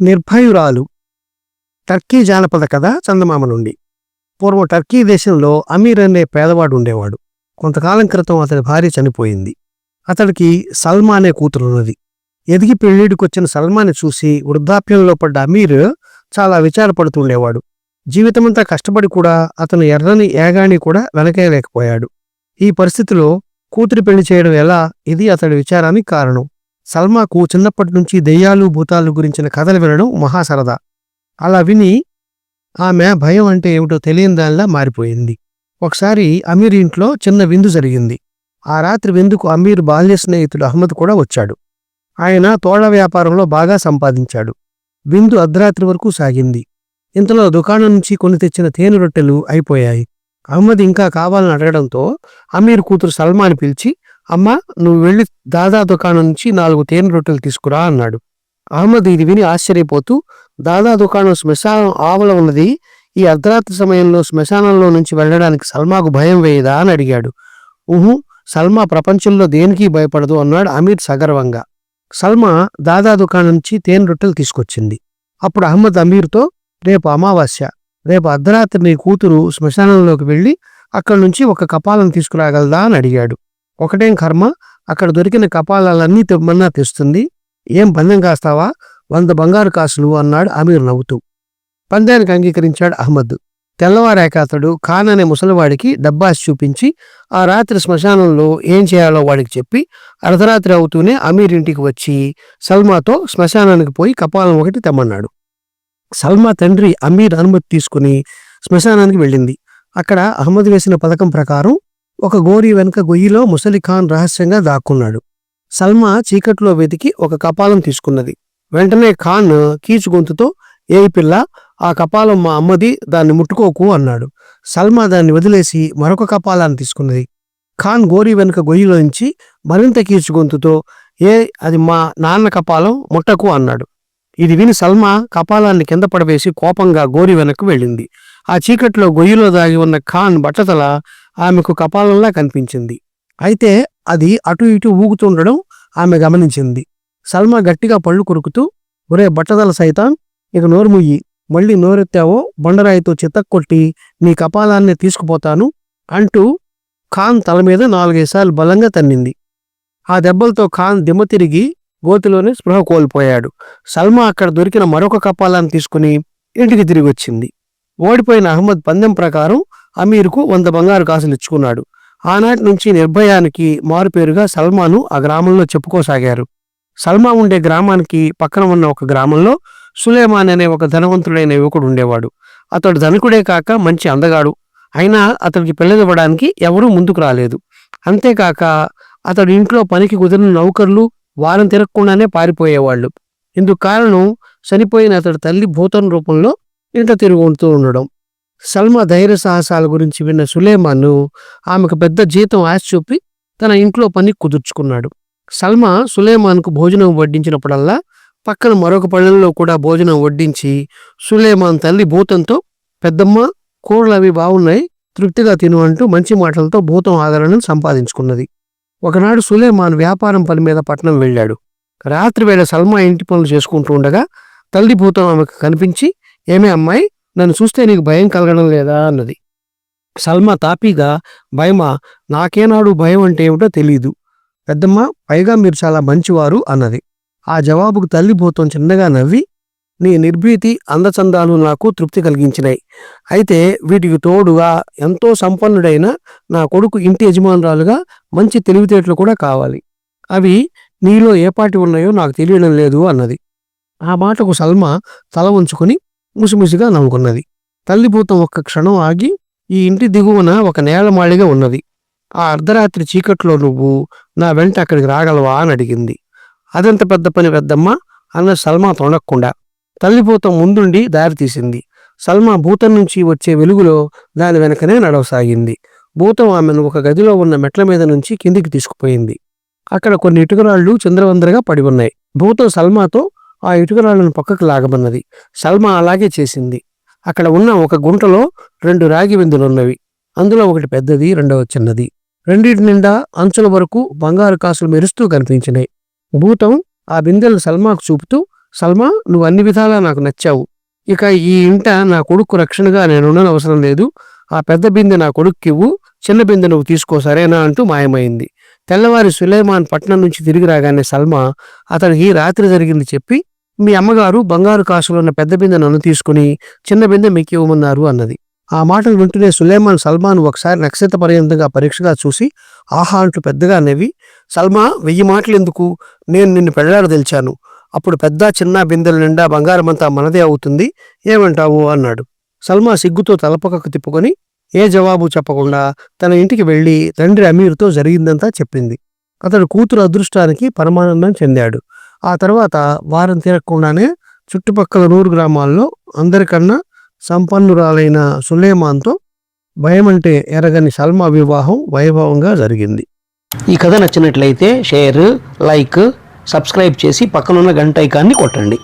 నిర్భయురాలు. Turkey జానపద కథ చందమామ నుండి. పూర్వం టర్కీ దేశంలో అమీర్ అనే పేదవాడు ఉండేవాడు. కొంతకాలం క్రితం అతని భార్య చనిపోయింది. అతడికి సల్మా అనే కూతురున్నది. ఎదిగి పెళ్ళిడికొచ్చిన సల్మాని చూసి వృద్ధాప్యంలో పడ్డ అమీర్ చాలా విచారపడుతుండేవాడు. జీవితమంతా కష్టపడి కూడా అతను ఎర్రని ఏగాని కూడా వెనకేయలేకపోయాడు. ఈ పరిస్థితిలో కూతురి పెళ్ళి చేయడం ఎలా? ఇది అతడి విచారానికి కారణం. సల్మాకు చిన్నప్పటి నుంచి దెయ్యాలు భూతాలు గురించిన కథలు వినడం మహాసరదా. అలా విని ఆమె భయం అంటే ఏమిటో తెలియని దానిలా మారిపోయింది. ఒకసారి అమీర్ ఇంట్లో చిన్న విందు జరిగింది. ఆ రాత్రి విందుకు అమీర్ బాల్య స్నేహితుడు అహ్మద్ కూడా వచ్చాడు. ఆయన తోళ్ళ వ్యాపారంలో బాగా సంపాదించాడు. విందు అర్ధరాత్రి వరకు సాగింది. ఇంతలో దుకాణం నుంచి కొని తెచ్చిన తేనె రొట్టెలు అయిపోయాయి. అహ్మద్ ఇంకా కావాలని అడగడంతో అమీర్ కూతురు సల్మాని పిలిచి అమ్మ నువ్వు వెళ్ళి దాదా దుకాణం నుంచి నాలుగు తేనె రొట్టెలు తీసుకురా అన్నాడు. అహ్మద్ ఇది విని ఆశ్చర్యపోతూ దాదా దుకాణం శ్మశానం ఆవల ఉన్నది ఈ అర్ధరాత్రి సమయంలో శ్మశానంలో నుంచి వెళ్ళడానికి సల్మాకు భయం వేయదా అని అడిగాడు. ఊహు సల్మా ప్రపంచంలో దేనికి భయపడదు అన్నాడు అమీర్ సగర్వంగా. సల్మా దాదా దుకాణం నుంచి తేనె రొట్టెలు తీసుకొచ్చింది. అప్పుడు అహ్మద్ అమీర్తో రేపు అమావాస్య రేపు అర్ధరాత్రి నీ కూతురు శ్మశానంలోకి వెళ్ళి అక్కడి నుంచి ఒక కపాలను తీసుకురాగలదా అని అడిగాడు. ఒకటేం కర్మ? అక్కడ దొరికిన కపాలాలన్నీ తెమ్మన్నా తెస్తుంది. ఏం పందెం కాస్తావా? వంద బంగారు కాసులు అన్నాడు అమీర్ నవ్వుతూ. పందానికి అంగీకరించాడు అహ్మద్. తెల్లవారాక అతడు ఖాన్ అనే ముసలివాడికి డబ్బాసి చూపించి ఆ రాత్రి శ్మశానంలో ఏం చేయాలో వాడికి చెప్పి అర్ధరాత్రి అవుతూనే అమీర్ ఇంటికి వచ్చి సల్మాతో శ్మశానానికి పోయి కపాలం ఒకటి తెమ్మన్నాడు. సల్మా తండ్రి అమీర్ అనుమతి తీసుకుని శ్మశానానికి వెళ్ళింది. అక్కడ అహ్మద్ వేసిన పథకం ప్రకారం ఒక గోరి వెనుక గొయ్యిలో ముసలి ఖాన్ రహస్యంగా దాక్కున్నాడు. సల్మా చీకట్లో వెతికి ఒక కపాలం తీసుకున్నది. వెంటనే ఖాన్ కీచు గొంతుతో ఏ పిల్ల ఆ కపాలం మా అమ్మది దాన్ని ముట్టుకోకు అన్నాడు. సల్మా దాన్ని వదిలేసి మరొక కపాలాన్ని తీసుకున్నది. ఖాన్ గోరి వెనుక గొయ్యిలోంచి మరింత కీచు గొంతుతో ఏ అది మా నాన్న కపాలం ముట్టకు అన్నాడు. ఇది విని సల్మా కపాలాన్ని కింద పడవేసి కోపంగా గోరి వెనక్కు వెళ్ళింది. ఆ చీకట్లో గొయ్యిలో దాగి ఉన్న ఖాన్ బట్టతల ఆమెకు కపాలంలా కనిపించింది. అయితే అది అటు ఇటు ఊగుతుండడం ఆమె గమనించింది. సల్మా గట్టిగా పళ్ళు కొరుకుతూ ఒరే బట్టదల సైతాన్ ఇక నోరు ముయ్యి మళ్ళీ నోరెత్తావో బండరాయితో చితక్కొట్టి నీ కపాలాన్ని తీసుకుపోతాను అంటూ ఖాన్ తల మీద నాలుగైసార్లు బలంగా తన్నింది. ఆ దెబ్బలతో ఖాన్ దిమ్మ తిరిగి గోతిలోనే స్పృహ కోల్పోయాడు. సల్మా అక్కడ దొరికిన మరొక కపాలాన్ని తీసుకుని ఇంటికి తిరిగి వచ్చింది ఓడిపోయిన అహ్మద్ పందెం ప్రకారం అమీర్కు వంద బంగారు కాసులు ఇచ్చుకున్నాడు. ఆనాటి నుంచి నిర్భయానికి మారుపేరుగా సల్మాను ఆ గ్రామంలో చెప్పుకోసాగారు. సల్మా ఉండే గ్రామానికి పక్కన ఉన్న ఒక గ్రామంలో సులేమాన్ అనే ఒక ధనవంతుడైన యువకుడు ఉండేవాడు. అతడు ధనికుడే కాక మంచి అందగాడు. అయినా అతడికి పెళ్ళనివ్వడానికి ఎవరూ ముందుకు రాలేదు. అంతేకాక అతడు ఇంట్లో పనికి కుదిరిన నౌకర్లు వారం తిరగకుండానే పారిపోయేవాళ్ళు. ఇందుకు కారణం చనిపోయిన అతడి తల్లి భూతం రూపంలో ఇంట తిరుగుతూ ఉండడం. సల్మా ధైర్య సాహసాల గురించి విన్న సులేమాను ఆమెకు పెద్ద జీతం ఆశ చూపి తన ఇంట్లో పని కుదుర్చుకున్నాడు. సల్మా సులేమాన్కు భోజనం వడ్డించినప్పుడల్లా పక్కన మరొక పళ్ళెంలో కూడా భోజనం వడ్డించి సులేమాన్ తల్లి భూతంతో పెద్దమ్మ కూరలు అవి బాగున్నాయి తృప్తిగా తిను అంటూ మంచి మాటలతో భూతం ఆదరణను సంపాదించుకున్నది. ఒకనాడు సులేమాన్ వ్యాపారం పని మీద పట్టణం వెళ్ళాడు. రాత్రి వేళ సల్మా ఇంటి పనులు చేసుకుంటూ ఉండగా తల్లి భూతం ఆమెకు కనిపించి ఏమే అమ్మాయి నన్ను చూస్తే నీకు భయం కలగడం లేదా అన్నది. సల్మా తాపీగా భయమా? నాకేనాడు భయం అంటే ఏమిటో తెలియదు పెద్దమ్మ పైగా మీరు చాలా మంచివారు అన్నది. ఆ జవాబుకు తల్లి చిన్నగా నవ్వి నీ నిర్భీతి అందచందాలు నాకు తృప్తి కలిగించినాయి అయితే వీటికి తోడుగా ఎంతో సంపన్నుడైన నా కొడుకు ఇంటి యజమానురాలుగా మంచి తెలివితేటలు కూడా కావాలి. అవి నీలో ఏపాటి ఉన్నాయో నాకు తెలియడం లేదు అన్నది. ఆ మాటకు సల్మా తల ఉంచుకుని ముసిముసిగా నవ్వుకున్నది. తల్లిభూతం ఒక్క క్షణం ఆగి ఈ ఇంటి దిగువన ఒక నేలమాళిగా ఉన్నది. ఆ అర్ధరాత్రి చీకట్లో నువ్వు నా వెంట అక్కడికి రాగలవా అని అడిగింది. అదంత పెద్ద పని పెద్దమ్మ అన్న సల్మా తొణక్కుండా తల్లిభూతం ముందుండి దారి తీసింది. సల్మా భూతం నుంచి వచ్చే వెలుగులో దాని వెనకనే నడవసాగింది. భూతం ఆమెను ఒక గదిలో ఉన్న మెట్ల మీద నుంచి కిందికి తీసుకుపోయింది. అక్కడ కొన్ని ఇటుకరాళ్ళు చంద్రవందరగా పడి ఉన్నాయి. భూతం సల్మాతో ఆ ఇటుకరాళ్ళను పక్కకు లాగమన్నది. సల్మా అలాగే చేసింది. అక్కడ ఉన్న ఒక గుంటలో రెండు రాగి విందులున్నవి. అందులో ఒకటి పెద్దది రెండవ చిన్నది. రెండింటి నిండా అంచుల వరకు బంగారు కాసులు మెరుస్తూ కనిపించినాయి భూతం ఆ బిందెలు సల్మాకు చూపుతూ సల్మా నువ్వు అన్ని విధాలా నాకు నచ్చావు. ఇక ఈ ఇంట నా కొడుకు రక్షణగా నేను అవసరం లేదు. ఆ పెద్ద బిందె నా కొడుక్కివ్వు చిన్న బిందె నువ్వు తీసుకో సరేనా? అంటూ మాయమైంది. తెల్లవారి సులేమాన్ పట్నం నుంచి తిరిగి రాగానే సల్మా అతనికి రాత్రి జరిగింది చెప్పి మీ అమ్మగారు బంగారు కాసులో ఉన్న పెద్ద బిందె నన్ను తీసుకుని చిన్న బిందె మీకు ఇవ్వమన్నారు అన్నది. ఆ మాటలు వింటూనే సులేమాన్ సల్మాన్ ఒకసారి నక్షత్ర పర్యంతంగా పరీక్షగా చూసి ఆహా అంటూ పెద్దగా నవ్వి సల్మా వెయ్యి మాటలు ఎందుకు? నేను నిన్ను పెళ్ళారు తెలిచాను. అప్పుడు పెద్ద చిన్న బిందెల నిండా బంగారమంతా మనదే అవుతుంది. ఏమంటావు? అన్నాడు. సల్మా సిగ్గుతో తలపకకు తిప్పుకొని ఏ జవాబు చెప్పకుండా తన ఇంటికి వెళ్ళి తండ్రి అమీర్తో జరిగిందంతా చెప్పింది. అతడు కూతురు అదృష్టానికి పరమానందం చెందాడు. ఆ తర్వాత వారం తిరగకుండానే చుట్టుపక్కల నూరు గ్రామాల్లో అందరికన్నా సంపన్నురాలైన సులేమాన్తో భయమంటే ఎరగని సల్మా వివాహం వైభవంగా జరిగింది. ఈ కథ నచ్చినట్లయితే షేర్ లైక్ సబ్స్క్రైబ్ చేసి పక్కనున్న గంట ఐకాన్ని కొట్టండి.